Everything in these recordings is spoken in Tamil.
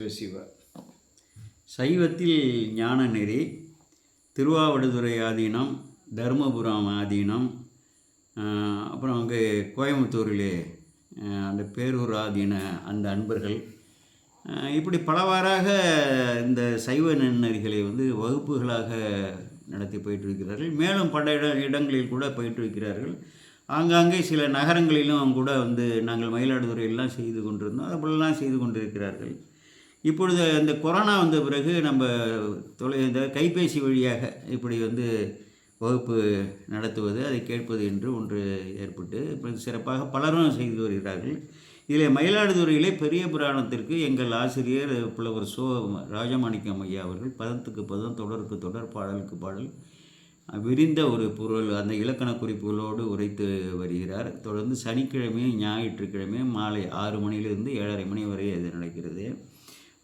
சிவ சைவத்தில் ஞான நெறி திருவாவடுதுறை ஆதீனம் தருமபுரம் ஆதீனம் அப்புறம் அங்கே கோயம்புத்தூரிலே அந்த பேரூர் ஆதீன அந்த அன்பர்கள். இப்படி பலவாறாக இந்த சைவ நன்னறிகளை வந்து வகுப்புகளாக நடத்தி போயிட்டிருக்கிறார்கள். மேலும் பல இட இடங்களில் கூட பயிற்றுவிக்கிறார்கள் ஆங்காங்கே சில நகரங்களிலும் கூட வந்து நாங்கள் மயிலாடுதுறையெல்லாம் செய்து கொண்டிருந்தோம். அதுபோலலாம் செய்து கொண்டிருக்கிறார்கள். இப்பொழுது இந்த கொரோனா வந்த பிறகு நம்ம தொலை இந்த கைபேசி வழியாக இப்படி வந்து வகுப்பு நடத்துவது அதை கேட்பது என்று ஒன்று ஏற்பட்டு இப்போ சிறப்பாக பலரும் செய்து வருகிறார்கள். இதில் மயிலாடுதுறையிலே பெரிய புராணத்திற்கு எங்கள் ஆசிரியர் புலவர் சோ. ராஜமாணிக்கம் ஐயா அவர்கள் பதத்துக்கு பதம் தொடருக்கு தொடர் பாடலுக்கு பாடல் விரிந்த ஒரு பொருள் அந்த இலக்கண குறிப்புகளோடு உரைத்து வருகிறார். தொடர்ந்து சனிக்கிழமையும் ஞாயிற்றுக்கிழமையும் மாலை ஆறு மணியிலிருந்து ஏழரை மணி வரை அது நடக்கிறது.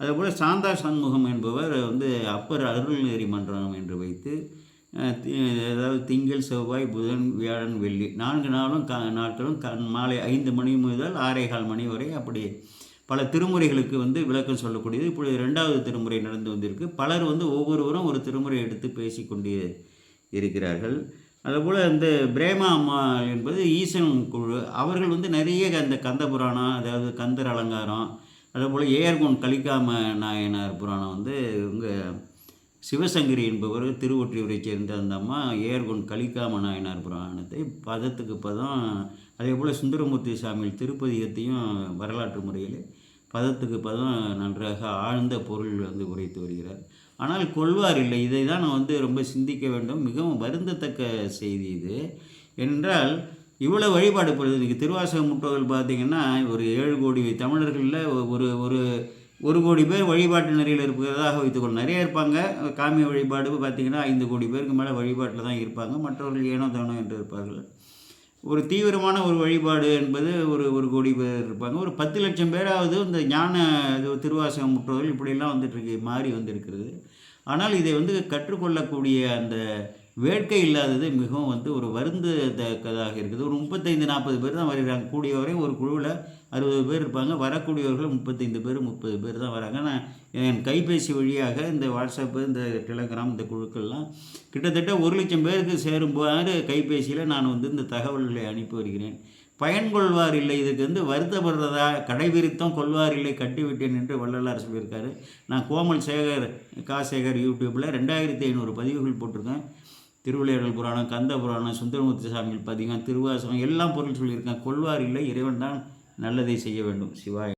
அதேபோல் சாந்தா சண்முகம் என்பவர் வந்து அப்பர் அருள்நெறி மன்றம் என்று வைத்து அதாவது திங்கள் செவ்வாய் புதன் வியாழன் வெள்ளி நான்கு நாளும் க நாட்களும் க மாலை ஐந்து மணி முதல் ஆறேகால் மணி வரை அப்படி பல திருமுறைகளுக்கு வந்து விளக்கம் சொல்லக்கூடியது. இப்பொழுது ரெண்டாவது திருமுறை நடந்து வந்திருக்கு. பலர் வந்து ஒவ்வொருவரும் ஒரு திருமுறை எடுத்து பேசிக்கொண்டு இருக்கிறார்கள். அதுபோல் இந்த பிரேமா அம்மா என்பது ஈசன் குழு அவர்கள் வந்து நிறைய அந்த கந்த புராணம் அதாவது கந்தர் அலங்காரம் அதேபோல் ஏஆர்கோன் கலிக்காம நாயனார் புராணம் வந்து இவங்க சிவசங்கரி என்பவர் திருவொற்றியூரை சேர்ந்த அந்த அம்மா ஏர்கொன் கலிக்காம நாயனார் புராணத்தை பதத்துக்கு பதம் அதே போல் சுந்தரமூர்த்தி சாமியில் திருப்பதிகத்தையும் வரலாற்று முறையில் பதத்துக்கு பதம் நன்றாக ஆழ்ந்த பொருள் வந்து உரைத்து வருகிறார். ஆனால் கொள்வார் இல்லை. இதை தான் நான் வந்து ரொம்ப சிந்திக்க வேண்டும். மிகவும் வருந்தத்தக்க செய்தி இது. என்றால் இவ்வளோ வழிபாடு பொழுது இன்றைக்கி திருவாசக முற்றோர்கள் பார்த்தீங்கன்னா ஒரு ஏழு கோடி தமிழர்களில் ஒரு ஒரு ஒரு கோடி பேர் வழிபாட்டு நெறியில் இருக்கிறதாக வைத்துக்கொள்ளும் நிறைய இருப்பாங்க. காமிய வழிபாடு பார்த்தீங்கன்னா ஐந்து கோடி பேருக்கு மேலே வழிபாட்டில் தான் இருப்பாங்க. மற்றவர்கள் ஏனோ தானோ என்று இருப்பார்கள். ஒரு தீவிரமான ஒரு வழிபாடு என்பது ஒரு ஒரு கோடி பேர் இருப்பாங்க. ஒரு பத்து லட்சம் பேராவது இந்த ஞான திருவாசகம் முற்றோர்கள் இப்படியெல்லாம் வந்துட்டுருக்கு மாறி வந்திருக்கிறது. ஆனால் இதை வந்து கற்றுக்கொள்ளக்கூடிய அந்த வேட்கை இல்லாதது மிகவும் வந்து ஒரு வருந்தத்தக்கதாக இருக்குது. ஒரு முப்பத்தைந்து நாற்பது பேர் தான் வருகிறாங்க. கூடியவரை ஒரு குழுவில் அறுபது பேர் இருப்பாங்க. வரக்கூடியவர்கள் முப்பத்தைந்து பேர் முப்பது பேர் தான் வராங்க. நான் என் கைபேசி வழியாக இந்த வாட்ஸ்அப்பு இந்த டெலகிராம் இந்த குழுக்கள்லாம் கிட்டத்தட்ட ஒரு லட்சம் பேருக்கு சேரும்போது கைபேசியில் நான் வந்து இந்த தகவல்களை அனுப்பி வருகிறேன். பயன் கொள்வார் இல்லை இதுக்கு வந்து வருத்தப்படுறதா கடைபிரித்தம் கொள்வார் இல்லை கட்டிவிட்டேன் என்று வள்ளலார் சொல்லியிருக்காரு. நான் கோமல் சேகர் கா சேகர் யூடியூப்பில் ரெண்டாயிரத்தி ஐநூறு பதிவுகள் போட்டிருக்கேன். திருவிளையாடல் புராணம் கந்த புராணம் சுந்தரமூர்த்தி சாமிகள் பதிகம் திருவாசகம் எல்லாம் பொருள் சொல்லியிருக்கேன் கொள்வார் இல்லை இறைவன் தான் நல்லதை செய்ய வேண்டும். சிவாய்